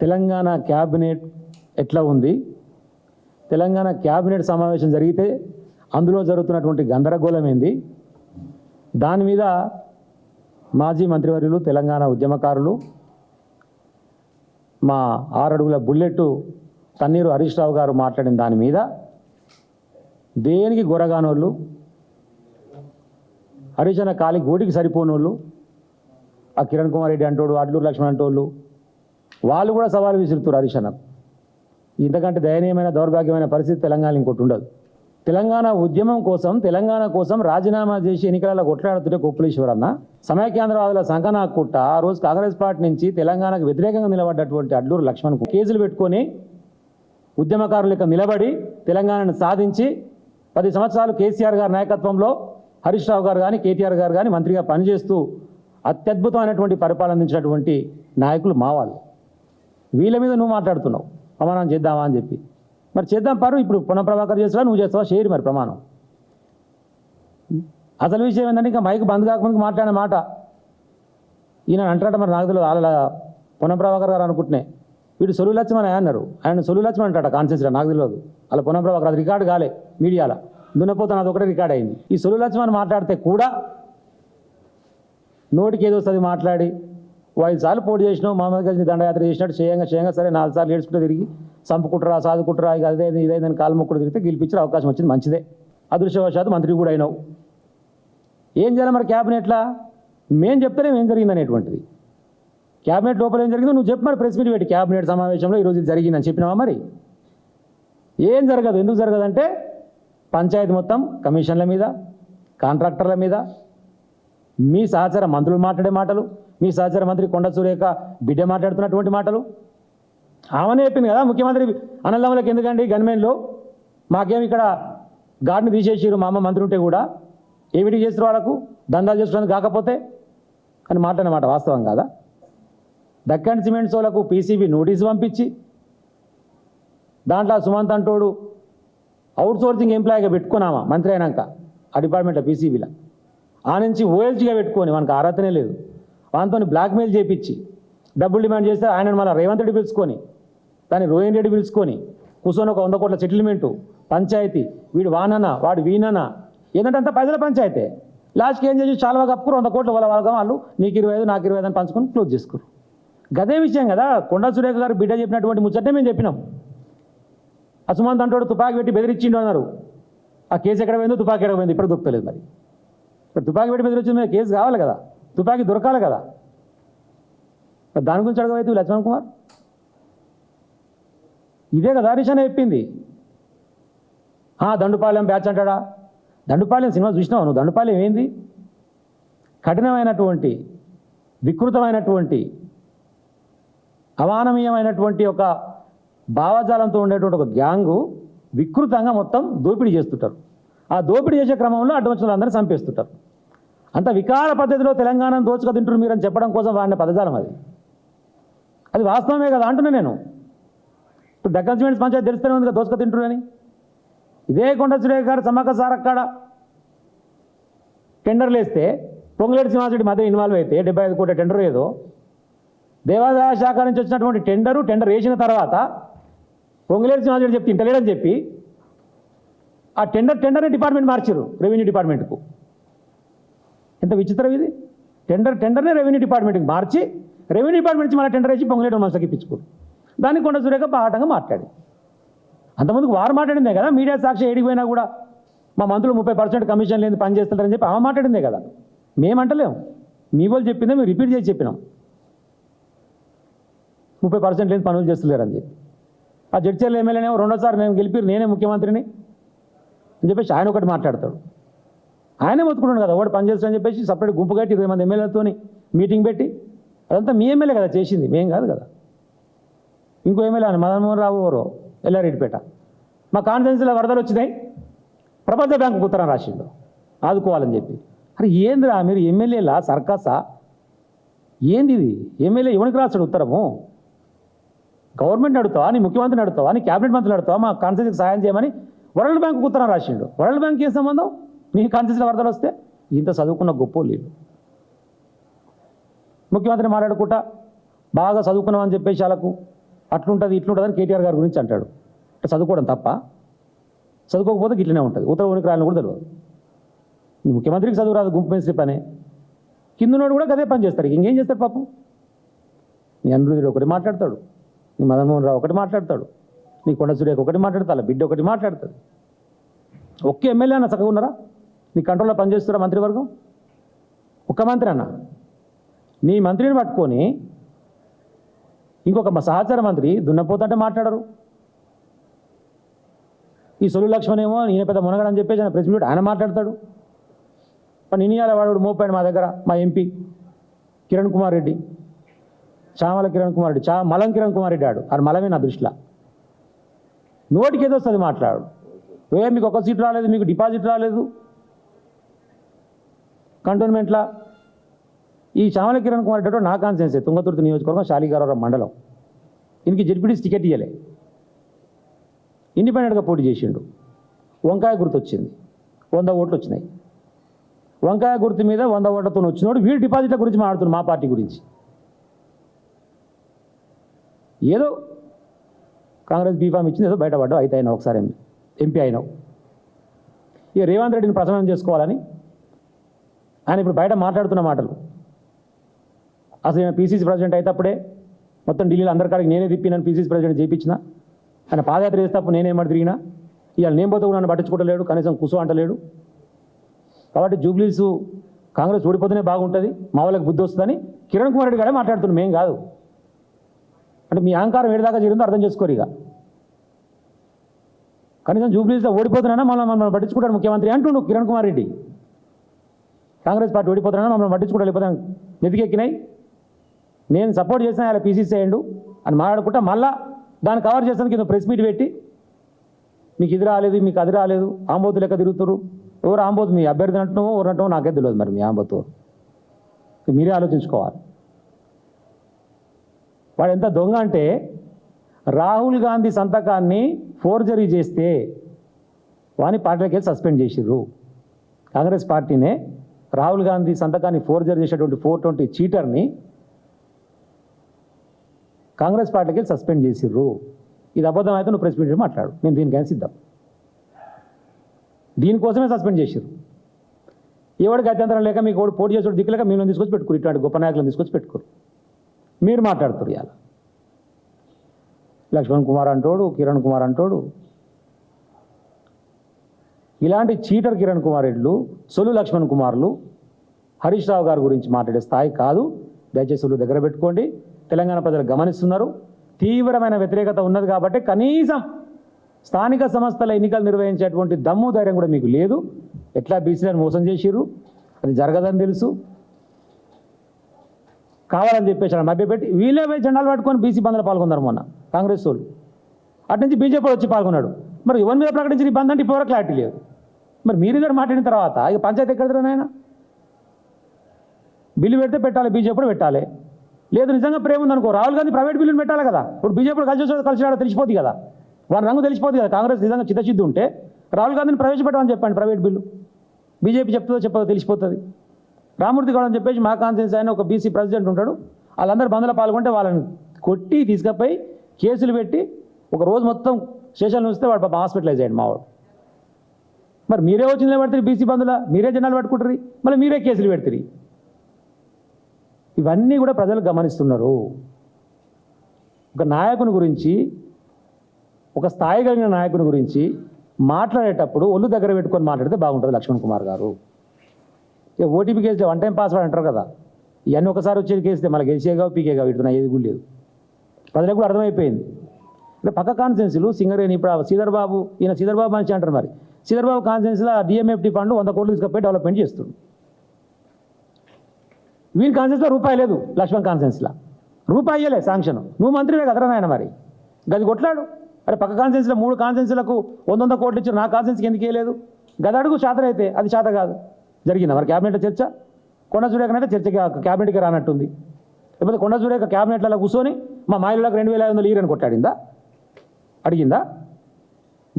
Telangana cabinet ఎట్లా ఉంది? Telangana cabinet సమావేశం జరిగితే అందులో జరుగుతున్నటువంటి గందరగోళం ఏంది? దాని మీద మాజీ మంత్రివర్యులు తెలంగాణ ఉద్యమకారులు మా ఆరడుగుల బుల్లెట్ తన్నీరు హరీష్ రావు గారు మాట్లాడిన దాని మీద దేనికి గొరగానోళ్ళు? హరీష్ అన్న కాలి గోటికి సరిపోనోళ్ళు? ఆ కిరణ్ కుమార్ రెడ్డి అంటోడు అడ్లూరు లక్ష్మణ్ అంటోళ్ళు వాళ్ళు కూడా సవాలు విసురుతారు హరీష్ అన్న. ఇంతకంటే దయనీయమైన దౌర్భాగ్యమైన పరిస్థితి తెలంగాణ ఇంకోటి ఉండదు. తెలంగాణ ఉద్యమం కోసం తెలంగాణ కోసం రాజీనామా చేసి ఎన్నికలలో కొట్లాడుతుంటే కొప్పులేశ్వరన్న సమైక్యాంధ్రవాదుల సంకనా కుట్ట ఆ రోజు కాంగ్రెస్ పార్టీ నుంచి తెలంగాణకు వ్యతిరేకంగా నిలబడ్డటువంటి అడ్లూరు లక్ష్మణ్ కేసులు పెట్టుకొని ఉద్యమకారుల నిలబడి తెలంగాణను సాధించి పది సంవత్సరాలు కేసీఆర్ గారి నాయకత్వంలో హరీష్ రావు గారు కానీ కేటీఆర్ గారు కానీ మంత్రిగా పనిచేస్తూ అత్యద్భుతమైనటువంటి పరిపాలన అందించినటువంటి నాయకులు మావాళ్ళు వీళ్ళ మీద నువ్వు మాట్లాడుతున్నావు. ప్రమాణం చేద్దామా అని చెప్పి. మరి చేద్దాం పరు ఇప్పుడు పునః ప్రభాకర్ చేస్తావా నువ్వు చేస్తావా? షేర్ మరి ప్రమాణం. అసలు విషయం ఏంటంటే ఇంకా మైక్ బంద్ కాకముందు మాట్లాడిన మాట. ఈయన అంటాడు మరి నాకు తెలియదు వాళ్ళ పునఃప్రభాకర్ గారు అనుకుంటున్నాయి. వీడు సొలు లక్ష్మణ్ అన్నారు. ఆయన సొలు లక్ష్మణ్ అంటాడు కాన్సెన్స్లో నాకు తెలియదు అలా పునఃప్రభాకర్ అది రికార్డు కాలే మీడియాలో. దున్నపోతాను అది ఒకటే రికార్డ్ అయింది. ఈ సొలు లక్ష్మణ్ మాట్లాడితే కూడా నోటికి ఏదో వస్తుంది మాట్లాడి ఐదు సార్లు పోటీ చేసినావు మామూలుగా దండయాత్ర చేసినట్టు చేయంగా చేయంగా సరే నాలుగు సార్లు ఏడ్చుకుంటూ తిరిగి చంపుకుంటారా సాదుకుంటారా ఇక అదే ఇదేదని కాలు మొక్కుడు తిరిగితే గెలిపించే అవకాశం వచ్చింది మంచిదే. అదృశ్యవశాత్తు మంత్రి కూడా అయినావు. ఏం చేయాలి మరి క్యాబినెట్లా? మేము చెప్తేనే ఏం జరిగింది అనేటువంటిది. క్యాబినెట్ లోపల ఏం జరిగిందో నువ్వు చెప్పు మరి ప్రెస్ మీట్ పెట్టి క్యాబినెట్ సమావేశంలో ఈరోజు ఇది జరిగిందని చెప్పినావా మరి? ఏం జరగదు ఎందుకు జరగదంటే పంచాయతీ మొత్తం కమిషన్ల మీద కాంట్రాక్టర్ల మీద మీ సహచర మంత్రులు మాట్లాడే మాటలు మీ సహచర మంత్రి కొండ సురేఖ బిడ్డ మాట్లాడుతున్నటువంటి మాటలు? ఆమెనే చెప్పింది కదా ముఖ్యమంత్రి అన్నదమ్ములకు ఎందుకండి గన్మెన్లో? మాకేం ఇక్కడ గాడిని తీసేసారు మా అమ్మ మంత్రి ఉంటే కూడా? ఏమిటి చేస్తారు వాళ్ళకు? దందాలు చేసుకోవడానికి కాకపోతే? అని మాట వాస్తవం కాదా? దక్కన్ సిమెంట్స్ వాళ్ళకు పీసీబీ నోటీసు పంపించి దాంట్లో సుమంత్ అంటోడు అవుట్ సోర్సింగ్ ఎంప్లాయీగా పెట్టుకున్నామా? మంత్రి అయినాక. ఆ డిపార్ట్మెంట్లో పీసీబీలో. ఆ నుంచి ఓఎల్జీగా పెట్టుకొని మనకు అర్హతనే లేదు. వానితో బ్లాక్మెయిల్ చేపించి డబ్బులు డిమాండ్ చేస్తే ఆయన మళ్ళీ రేవంత్ రెడ్డి పిలుచుకొని దాన్ని రోహిన్ రెడ్డి పిలుచుకొని కూర్చొని ఒక వంద కోట్ల సెటిల్మెంటు పంచాయతీ వీడు వానన వాడు వీనన ఏంటంటే అంత ప్రజల పంచాయతీ. లాస్ట్కి ఏం చేసి చాలా కప్పుకురు వంద కోట్ల వాళ్ళ వాళ్ళ వాళ్ళు నీకు ఇరవై ఐదు నాకు ఇరవై ఐదు అని పంచుకొని క్లోజ్ చేసుకురు. గదే విషయం కదా కొండా సురేఖ గారు బిడ్డ చెప్పినటువంటి ముచ్చటే మేము చెప్పినాం. అసుమంత్ అంటాడు తుపాకీ పెట్టి బెదిరించిండు అన్నారు. ఆ కేసు ఎక్కడ పోయిందో తుపాకి ఎక్కడ పోయింది ఇప్పుడు దొరకలేదు మరి. ఇప్పుడు తుపాకీ పెట్టి బెదిరించింది కేసు కావాలి కదా. తుపాకీ దొరకాలి కదా. దాని గురించి అడగవైతే లక్ష్మణ్ కుమార్? ఇదే కదా హరీష్ చెప్పింది. దండుపాలెం బ్యాచ్ అంటాడా? దండుపాలెం సినిమా చూసినావు నువ్వు? దండుపాలెం ఏంది? కఠినమైనటువంటి వికృతమైనటువంటి అమానవీయమైనటువంటి ఒక భావజాలంతో ఉండేటువంటి ఒక గ్యాంగు వికృతంగా మొత్తం దోపిడీ చేస్తుంటారు. ఆ దోపిడీ చేసే క్రమంలో అడ్డవచ్చిన అందరినీ చంపేస్తుంటారు. అంత వికార పద్ధతిలో తెలంగాణను దోచుక తింటారు మీరని చెప్పడం కోసం వాడిన పదజాలం అది. అది వాస్తవమే కదా అంటున్నా నేను. ఇప్పుడు దక్కన్ సిమెంట్స్ పంచాయతీ తెలుస్తూనే ఉంది కదా దోచుక తింటున్నారని ఇదే కొండ సురేఖ గారు సమ్మక్క సారక్కడ టెండర్లు వేస్తే పొంగులేటి సింహాసరెడ్డి మధ్య ఇన్వాల్వ్ అయితే డెబ్బై ఐదు కోట్ల టెండర్ ఏదో దేవాదాయ శాఖ నుంచి వచ్చినటువంటి టెండరు టెండర్ వేసిన తర్వాత పొంగులేటి సింహాసరెడ్డి చెప్తే ఇంటలేడని చెప్పి ఆ టెండర్ టెండర్ని డిపార్ట్మెంట్ మార్చారు రెవెన్యూ డిపార్ట్మెంట్కు. ఎంత విచిత్రం ఇది? టెండర్ టెండర్నే రెవెన్యూ డిపార్ట్మెంట్కి మార్చి రెవెన్యూ డిపార్ట్మెంట్ నుంచి మళ్ళీ టెండర్ వేసి పొంగులేటి మనసుకి ఇప్పించుకోరు దానికి కొండ సురేఖ పాఠంగా మాట్లాడి అంతమందికి వారు మాట్లాడిందే కదా మీడియా సాక్షి ఏడికి పోయినా కూడా మా మంత్రులు ముప్పై పర్సెంట్ కమిషన్ లేని పని చేస్తారని చెప్పి ఆమె మాట్లాడిందే కదా. మేమంటలేము మీ వాళ్ళు చెప్పిందే మేము రిపీట్ చేసి చెప్పినాం. ముప్పై పర్సెంట్ లేని పనులు చేస్తలేరని చెప్పి. ఆ జడ్చర్ల ఎమ్మెల్యేనేమో రెండోసారి నేను గెలిపి నేనే ముఖ్యమంత్రిని అని చెప్పేసి ఆయన ఒకటి మాట్లాడతాడు. ఆయనే మొత్తుకున్నాడు కదా ఒకటి పని చేస్తాడని చెప్పేసి సపరేట్ గుంపు కట్టి ఇరవై మంది ఎమ్మెల్యేలతో మీటింగ్ పెట్టి అదంతా మీ ఎమ్మెల్యే కదా చేసింది మేం కాదు కదా. ఇంకో ఎమ్మెల్యే అని మదన్మోహన్ రావు గారు ఎల్లారెడ్డిపేట. మా కాన్ఫరెన్స్లో వరదలు వచ్చినాయి ప్రపంచ బ్యాంకు ఉత్తరం రాసిండు ఆదుకోవాలని చెప్పి. అరే ఏందిరా మీరు ఎమ్మెల్యేలా సర్కసా? ఏంది ఇది? ఎమ్మెల్యే ఎవరికి రాస్తాడు ఉత్తరము? గవర్నమెంట్ నడుతావా నీ ముఖ్యమంత్రి నడుతావా నీ క్యాబినెట్ మంత్రులు నడుతావా మా కాన్స్టిట్యూన్సీకి సాయం చేయమని వరల్డ్ బ్యాంకు ఉత్తరం రాసిండు. వరల్డ్ బ్యాంక్ ఏ సంబంధం? మీ కాన్స్టిట్యూన్సీలో వరదలు వస్తే ఇంత చదువుకున్న గొప్ప లేదు ముఖ్యమంత్రి మాట్లాడుకుంటా బాగా చదువుకున్నామని చెప్పేసి వాళ్ళకు అట్లుంటుంది ఇట్లుంటుంది అని కేటీఆర్ గారి గురించి అంటాడు. అంటే చదువుకోవడం తప్ప చదువుకోకపోతే గిట్లనే ఉంటుంది. ఉత్తర ఉనికి రాయాలని కూడా తెలియదు. ముఖ్యమంత్రికి చదువు రాదు గుంపు మేస్త్రి పనే. కిందనోడు కూడా అదే పని చేస్తాడు ఇంకేం చేస్తాడు పాపం? నీ అనురుధుడు ఒకటి మాట్లాడతాడు నీ మదన్మోహన్ రావు ఒకటి మాట్లాడతాడు నీ కొండ సూర్యకు ఒకటి మాట్లాడతా బిడ్డ ఒకటి మాట్లాడుతుంది ఒక్క ఎమ్మెల్యే అన్న చక్కగా ఉన్నారా? నీ కంట్రోల్లో పనిచేస్తారా మంత్రివర్గం? ఒక్క మంత్రి అన్న. నీ మంత్రిని పట్టుకొని ఇంకొక మా సహచార మంత్రి దున్నపోతుంటే మాట్లాడరు. ఈ సొలు లక్ష్మణ్ ఏమో ఈయన పెద్ద మునగడని చెప్పేసి ఆయన ప్రెస్ మీట్ ఆయన మాట్లాడతాడు. పని ఇనియాల వాడు మోపాడు మా దగ్గర మా ఎంపీ కిరణ్ కుమార్ రెడ్డి. చామల కిరణ్ కుమార్ రెడ్డి చా మలం కిరణ్ కుమార్ రెడ్డి ఆడు. ఆడు మలమే నా దృష్టిలో. నోటికి ఏదో వస్తుంది మాట్లాడు. ఏ మీకు ఒక సీట్ రాలేదు మీకు డిపాజిట్ రాలేదు. కంటోన్మెంట్లా. ఈ శ్యామల కిరణ్ కుమార్ రెడ్డి నా కాన్సెన్సే తుంగతుర్తి నియోజకవర్గం శాలిగారావు మండలం. ఈయనకి జడ్పీటీసీ టికెట్ ఇవ్వలే ఇండిపెండెంట్గా పోటీ చేసిండు. వంకాయ గుర్తు వచ్చింది వంద ఓట్లు వచ్చినాయి వంకాయ గుర్తు మీద వంద ఓట్లతో వచ్చినోడు వీడి డిపాజిట్ల గురించి మాట్లాడుతున్నాడు మా పార్టీ గురించి. ఏదో కాంగ్రెస్ బీఫామ్ ఇచ్చింది ఏదో బయటపడ్డావు అయితే అయినా ఒకసారి ఎంపీ ఎంపీ అయినావు. ఇక రేవంత్ రెడ్డిని ప్రసన్నం చేసుకోవాలని ఆయన ఇప్పుడు బయట మాట్లాడుతున్న మాటలు. అసలు నేను పీసీసీ ప్రెసిడెంట్ అయితేప్పుడే మొత్తం ఢిల్లీలో అందరికాడికి నేనే తిప్పినాను పీసీసీ ప్రెసిడెంట్ చేయించిన ఆయన పాదయాత్ర అప్పుడు నేనేమడి తిరిగినా ఇవాళ నేను పోతే కూడా నన్ను పట్టించుకోవట్లేడు కనీసం కుసు అంటలేడు. కాబట్టి జూబ్లీస్ కాంగ్రెస్ ఓడిపోతేనే బాగుంటుంది మా వాళ్ళకి బుద్ధి వస్తుందని కిరణ్ కుమార్ రెడ్డి గారే మాట్లాడుతున్నాం మేం కాదు. అంటే మీ అహంకారం ఏడిదాకా జరిగిందో అర్థం చేసుకోరు ఇక. కనీసం జూబ్లీస్లో ఓడిపోతున్నా మళ్ళీ మనం పట్టించుకుంటాడు ముఖ్యమంత్రి అంటుండు కిరణ్ కుమార్ రెడ్డి. కాంగ్రెస్ పార్టీ ఓడిపోతున్నాను మమ్మల్ని పట్టించుకోవడం లేకపోతే నెతికెక్కినాయి నేను సపోర్ట్ చేసిన అలా పీసీసీ అయ్యండు. అని మాట్లాడుకుంటా మళ్ళా దాన్ని కవర్ చేస్తాను కింద ప్రెస్ మీట్ పెట్టి మీకు ఇది రాలేదు మీకు అది రాలేదు ఆంబోతు లెక్క తిరుగుతారు ఎవరు ఆంబోతు? మీ అభ్యర్థి అంటున్నావు ఎవరు అంటున్నావు నాకే తెలియదు మరి మీ ఆంబోతు. మీరే ఆలోచించుకోవాలి. వాడు ఎంత దొంగ అంటే రాహుల్ గాంధీ సంతకాన్ని ఫోర్జరీ చేస్తే వాని పార్టీలకి సస్పెండ్ చేసిర్రు. కాంగ్రెస్ పార్టీనే రాహుల్ గాంధీ సంతకాన్ని ఫోర్జర్ చేసేటువంటి ఫోర్ ట్వంటీ చీటర్ని కాంగ్రెస్ పార్టీకి సస్పెండ్ చేసిర్రు. ఇది అబద్ధం అయితే నువ్వు ప్రెస్ మీట్ మాట్లాడు. నేను దీనికైనా సిద్ధం. దీనికోసమే సస్పెండ్ చేసిర్రు. ఎవడికి అత్యంతరం లేక మీకు ఓడి పోటీ చేసే దిక్కులేక మేము తీసుకొచ్చి పెట్టుకురు ఇటువంటి గొప్ప నాయకులను తీసుకొచ్చి పెట్టుకోరు మీరు మాట్లాడుతురు ఇవాళ. లక్ష్మణ్ కుమార్ అంటోడు కిరణ్ కుమార్ అంటోడు ఇలాంటి చీటర్ కిరణ్ కుమార్ రెడ్లు సొలు లక్ష్మణ్ కుమార్లు హరీష్ రావు గారి గురించి మాట్లాడే స్థాయి కాదు. దయచేసి వాళ్ళు దగ్గర పెట్టుకోండి. తెలంగాణ ప్రజలు గమనిస్తున్నారు. తీవ్రమైన వ్యతిరేకత ఉన్నది కాబట్టి కనీసం స్థానిక సంస్థల ఎన్నికలు నిర్వహించేటువంటి దమ్ము ధైర్యం కూడా మీకు లేదు. ఎట్లా బీసీలను మోసం చేసిర్రు? అది జరగదని తెలుసు. కావాలని చెప్పేసి మభ్యపెట్టి వీళ్ళే జెండాలు పట్టుకొని బీసీ బంద్లో పాల్గొన్నారు మొన్న కాంగ్రెస్ వాళ్ళు. అటు నుంచి బీజేపీ వచ్చి పాల్గొన్నాడు. మరి యువన్ మీద ప్రకటించిన ఈ బంద్ అంటే ఇప్పటివరకు క్లారిటీ లేదు. మరి మీరు ఇద్దరు మాట్లాడిన తర్వాత ఇక పంచాయతీ ఎక్కడ నాయన బిల్లు పెడితే పెట్టాలి బీజేపీ కూడా పెట్టాలి. లేదు నిజంగా ప్రేమ ఉందనుకో. రాహుల్ గాంధీ ప్రైవేట్ బిల్లుని పెట్టాలి కదా. ఇప్పుడు బీజేపీ కలిసి కలిసి ఆడ తెలిసిపోతుంది కదా. వారి రంగు తెలిసిపోతుంది కదా. కాంగ్రెస్ నిజంగా చిత్తశుద్ధి ఉంటే రాహుల్ గాంధీని ప్రవేశపెట్టమని చెప్పండి ప్రైవేట్ బిల్లు. బీజేపీ చెప్తుందో చెప్పదో తెలిసిపోతుంది. రామూర్తి గౌడ్ అని చెప్పేసి మా కాన్ఫరెన్స్ ఆయన ఒక బీసీ ప్రెసిడెంట్ ఉంటాడు. వాళ్ళందరూ బంద్లో పాల్గొంటే వాళ్ళని కొట్టి తీసుకపోయి కేసులు పెట్టి ఒక రోజు మొత్తం స్టేషన్లో ఉంచితే వాడు పాప హాస్పిటలైజ్ అయ్యాడు మావాడు. మరి మీరే వచ్చిన నిలబెడతారు బీసీ బంధుల మీరే జనాలు పట్టుకుంటారు. మళ్ళీ మీరే కేసులు పెడతారు. ఇవన్నీ కూడా ప్రజలు గమనిస్తున్నారు. ఒక నాయకుని గురించి ఒక స్థాయి కలిగిన నాయకుని గురించి మాట్లాడేటప్పుడు ఒళ్ళు దగ్గర పెట్టుకొని మాట్లాడితే బాగుంటుంది లక్ష్మణ్ కుమార్ గారు. ఓటీపీ కేసులో వన్ టైం పాస్వర్డ్ అంటారు కదా. ఇవన్నీ ఒకసారి వచ్చేది కేస్తే మళ్ళీ గెలిచేగా పీకేగా వీటితో ఏది కూడా లేదు. ప్రజలకు కూడా అర్థమైపోయింది. అంటే పక్క కాన్సెన్సీలు సింగరేణి ఇప్పుడు ఆ శ్రీధర్ బాబు ఈయన శ్రీధర్ బాబు మనిషి అంటారు మరి. శ్రీధర్ బాబు కాన్సెన్సీలో డిఎంఎఫ్టీ ఫండ్ వంద కోట్లు తీసుకుపోయి డెవలప్మెంట్ చేస్తుంది. వీని కాన్సెన్స్లో రూపాయి లేదు లక్ష్మణ్ కాన్సెన్స్లో రూపాయి ఇయ్యలే శాంక్షన్. నువ్వు మంత్రివే కదరా నాయన మరి? గది కొట్లాడు. అరే పక్క కాన్సెన్స్లో మూడు కాన్సెన్స్లకు వంద వంద కోట్లు ఇచ్చారు. నా కాన్సెన్స్కి ఎందుకు ఇవ్వలేదు గది అడుగు శాతం అయితే అది శాత కాదు. జరిగింది మరి క్యాబినెట్లో చర్చ? కొండ సూర్యకనైతే చర్చకి క్యాబినెట్కి రానట్టుంది. లేకపోతే కొండ చూడక క్యాబినెట్లలో కూర్చొని మా మాయలకు రెండు వేల ఐదు వందలు ఈరని కొట్టాడిందా అడిగిందా?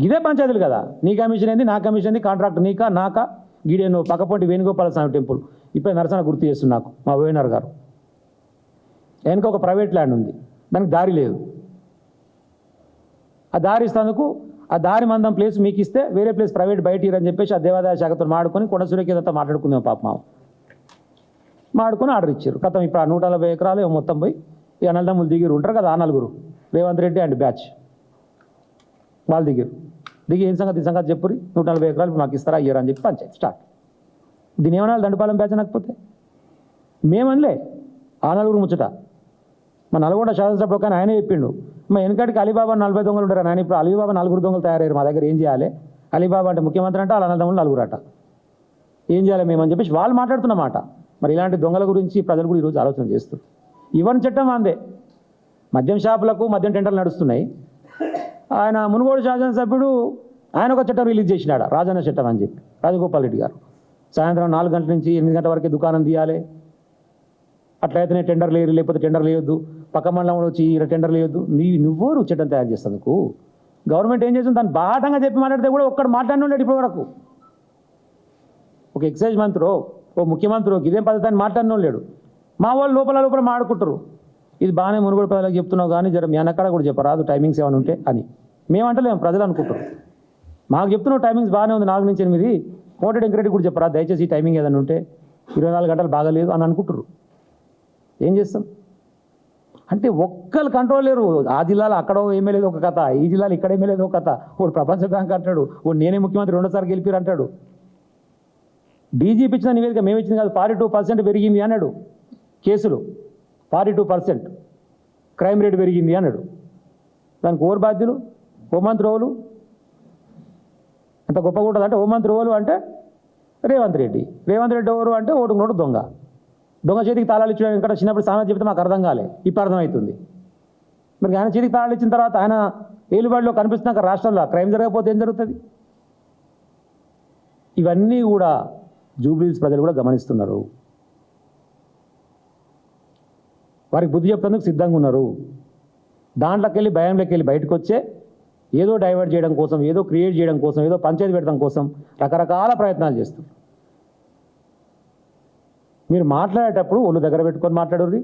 ఇదే పంచాయతీలు కదా. నీ కమిషన్ ఏంది నా కమిషన్ ఏంది కాంట్రాక్ట్ నీకా నాకా? గీడేను పక్కపొంటి వేణుగోపాల స్వామి టెంపుల్. ఇప్పుడు నరసన గుర్తు చేస్తుంది నాకు మా వేణర్ గారు. వెనక ఒక ప్రైవేట్ ల్యాండ్ ఉంది దానికి దారి లేదు. ఆ దారి ఇస్తేందుకు ఆ దారి మందం ప్లేస్ మీకు ఇస్తే వేరే ప్లేస్ ప్రైవేట్ బయట ఇరని చెప్పేసి ఆ దేవాదాయ శాఖతో మాడుకొని కొండ సూర్యకేదంతా మాట్లాడుకుందాం పాప మామ మాడుకొని ఆర్డర్ ఇచ్చారు. కథం ఇప్పుడు ఆ నూట నలభై ఎకరాలు మొత్తం పోయి ఈ అన్నదమ్ములు దిగిరు ఉంటారు కదా ఆ నలుగురు. Revanth Reddy and batch. వాళ్ళు దిగారు దిగి ఏం సంగతి? ఈ సంగతి చెప్పురి. నూట నలభై ఎకరాలు మాకు ఇస్తారా అయ్యారు అని చెప్పి పంచాయతీ స్టార్ట్. దీని ఏమన్నా దండపాలెం బ్యాచ్ అనకపోతే? మేమనలే. ఆ నలుగురు ముచ్చట. మా నల్గొండ శాసనసభలో కానీ ఆయనే చెప్పిండు. మా వెనకటికి అలీబాబా నలభై దొంగలు ఉంటారు నాయన ఇప్పుడు అలీబాబా నలుగురు దొంగలు తయారయ్యారు మా దగ్గర. ఏం చేయాలి? అలీబాబా అంటే ముఖ్యమంత్రి అంటే వాళ్ళ దొంగలు నలుగురు అట ఏం చేయాలి మేము అని చెప్పేసి వాళ్ళు మాట్లాడుతున్నమాట మరి ఇలాంటి దొంగల గురించి ప్రజలు కూడా ఈరోజు ఆలోచన చేస్తారు ఇవన్నీ చట్టం అందే. మద్యం షాపులకు మద్యం టెంటర్లు నడుస్తున్నాయి. ఆయన మునుగోడు శాసనసభ్యుడు ఆయన ఒక చట్టం రిలీజ్ చేసినాడు? రాజన్న చట్టం అని చెప్పి. రాజగోపాల్ రెడ్డి గారు. సాయంత్రం నాలుగు గంటల నుంచి ఎనిమిది గంటల వరకు దుకాణం తీయాలి. అట్లయితేనే టెండర్ లేరు లేకపోతే టెండర్ లేవద్దు పక్క మండలంలో వచ్చి ఈడ టెండర్ లేయొద్దు. నీ నువ్వు చట్టం తయారు చేస్తందుకు? గవర్నమెంట్ ఏం చేస్తుంది? దాన్ని బాటంగా చెప్పి మాట్లాడితే కూడా ఒక్కడు మాట్లాడిన ఇప్పటి వరకు. ఒక ఎక్సైజ్ మంత్రో ఓ ముఖ్యమంత్రి ఇదేం పద్ధతి అని మాట్లాడినోళ్ళు లేడు. మా వాళ్ళు లోపల లోపల మాడుకుంటారు. ఇది బాగానే మునుగోడు ప్రజలకు చెప్తున్నావు కానీ జర మీ అన్నక్కడ కూడా చెప్పరాదు టైమింగ్స్ ఏమైనా ఉంటే అని. మేమంటలేము ప్రజలు అనుకుంటారు. మాకు చెప్తున్నావు టైమింగ్స్ బాగానే ఉంది నాలుగు నుంచి ఎనిమిది. కోటెడ్ ఎంకరెడ్డి కూడా చెప్పరా దయచేసి టైమింగ్ ఏదైనా ఉంటే ఇరవై నాలుగు గంటలు బాగాలేదు అని అనుకుంటారు. ఏం చేస్తాం? అంటే ఒక్కరు కంట్రోల్ లేరు. ఆ జిల్లాలో అక్కడ ఏమీ లేదు ఒక కథ ఈ జిల్లాలో ఇక్కడ ఏమీ లేదు ఒక కథ. వాడు ప్రపంచ బ్యాంక్ అంటాడు వాడు నేనే ముఖ్యమంత్రి రెండోసారి గెలిపారు అంటాడు. డీజీపీ ఇచ్చిన నివేదిక మేము ఇచ్చింది కాదు ఫార్టీ టూ పర్సెంట్ పెరిగింది అన్నాడు కేసులు. Forty two percent crime rate పెరిగింది అన్నాడు. దానికి ఓవర్ బాధ్యులు? హోంమంత్రి ఓలు అంత గొప్ప ఉంటుంది అంటే హోంమంత్రి ఓలు అంటే రేవంత్ రెడ్డి. రేవంత్ రెడ్డి ఎవరు అంటే ఓటుకు నోటు దొంగ. దొంగ చేతికి తాళాలు ఇచ్చిన ఇక్కడ చిన్నప్పుడు సామెత చెప్తే మాకు అర్థం కాలే. ఇప్పుడు అర్థమవుతుంది. మరి ఆయన చేతికి తాళాలు ఇచ్చిన తర్వాత ఆయన ఏలుబడిలో కనిపిస్తున్నాక రాష్ట్రంలో క్రైమ్ జరగకపోతే ఏం జరుగుతుంది? ఇవన్నీ కూడా జూబ్లీస్ ప్రజలు కూడా గమనిస్తున్నారు. వారికి బుద్ధి చెప్పేందుకు సిద్ధంగా ఉన్నారు. దాంట్లోకి వెళ్ళి భయంలోకి వెళ్ళి బయటకు వచ్చే ఏదో డైవర్ట్ చేయడం కోసం ఏదో క్రియేట్ చేయడం కోసం ఏదో పంచాయతీ పెట్టడం కోసం రకరకాల ప్రయత్నాలు చేస్తారు మీరు మాట్లాడేటప్పుడు ఒళ్ళు దగ్గర పెట్టుకొని మాట్లాడుర్రి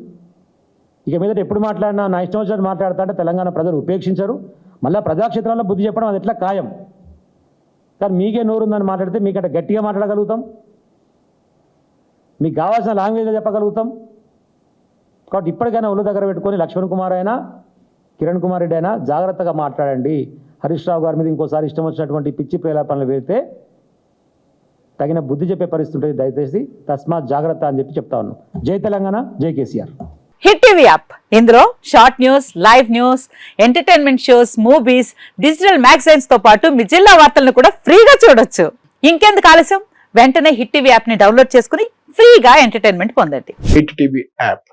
ఇక మీద ఎప్పుడు మాట్లాడినా నా ఇష్టం వచ్చినట్టు మాట్లాడతా అంటే తెలంగాణ ప్రజలు ఉపేక్షించరు. మళ్ళీ ప్రజాక్షేత్రాల్లో బుద్ధి చెప్పడం అది ఎట్లా ఖాయం? కానీ మీకే నోరుందని మాట్లాడితే మీకంటే గట్టిగా మాట్లాడగలుగుతాం. మీకు కావాల్సిన లాంగ్వేజ్లో చెప్పగలుగుతాం. కాబట్టి ఇప్పటికైనా ఒళ్ళు దగ్గర పెట్టుకొని లక్ష్మణ్ కుమార్ అయినా కిరణ్ కుమార్ రెడ్డి అయినా జాగ్రత్తగా మాట్లాడండి. హరీష్ రావు గారి మీద ఇంకోసారి ఇష్టం వచ్చినటువంటి పిచ్చి ప్రేలాపనలు పెడితే తగిన బుద్ధి చెప్పే పరిస్థితి ఉంటుంది. దయచేసి తస్మాత్ జాగ్రత్త అని చెప్పి చెప్తా ఉన్నాను జై తెలంగాణ జై కేసీఆర్. Hit TV app. ఇందులో short news live news entertainment shows movies digital మ్యాగజైన్స్తో పాటు మీ జిల్లా వార్తలను కూడా ఫ్రీగా చూడొచ్చు. ఇంకెందుకు ఆలస్యం? వెంటనే హిట్ టీవీ యాప్ని డౌన్లోడ్ చేసుకుని ఫ్రీగా ఎంటర్టైన్మెంట్ పొందండి. Hit TV app.